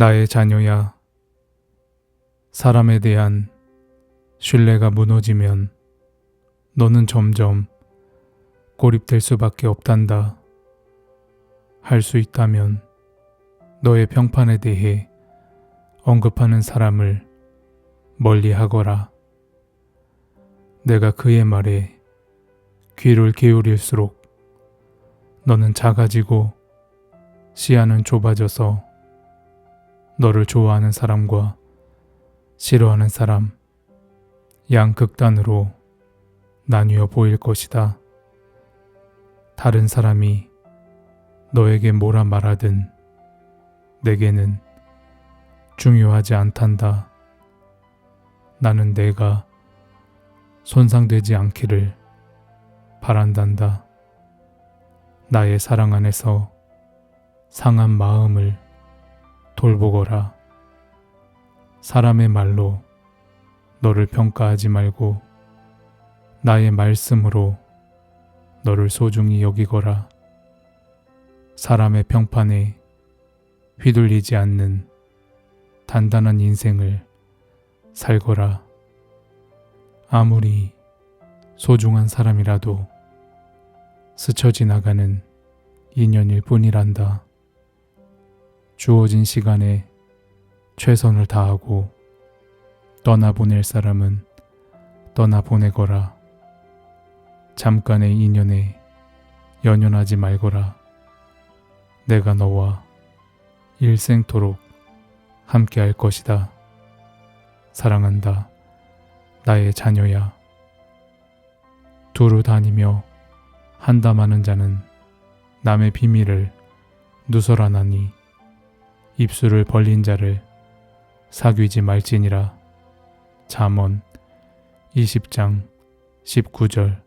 나의 자녀야. 사람에 대한 신뢰가 무너지면 너는 점점 고립될 수밖에 없단다. 할 수 있다면 너의 평판에 대해 언급하는 사람을 멀리 하거라. 내가 그의 말에 귀를 기울일수록 너는 작아지고 시야는 좁아져서 너를 좋아하는 사람과 싫어하는 사람 양극단으로 나뉘어 보일 것이다. 다른 사람이 너에게 뭐라 말하든 내게는 중요하지 않단다. 나는 내가 손상되지 않기를 바란단다. 나의 사랑 안에서 상한 마음을 돌보거라. 사람의 말로 너를 평가하지 말고 나의 말씀으로 너를 소중히 여기거라. 사람의 평판에 휘둘리지 않는 단단한 인생을 살거라. 아무리 소중한 사람이라도 스쳐 지나가는 인연일 뿐이란다. 주어진 시간에 최선을 다하고 떠나보낼 사람은 떠나보내거라. 잠깐의 인연에 연연하지 말거라. 내가 너와 일생토록 함께 할 것이다. 사랑한다. 나의 자녀야. 두루 다니며 한담하는 자는 남의 비밀을 누설하나니 입술을 벌린 자를 사귀지 말지니라. 잠언 20장 19절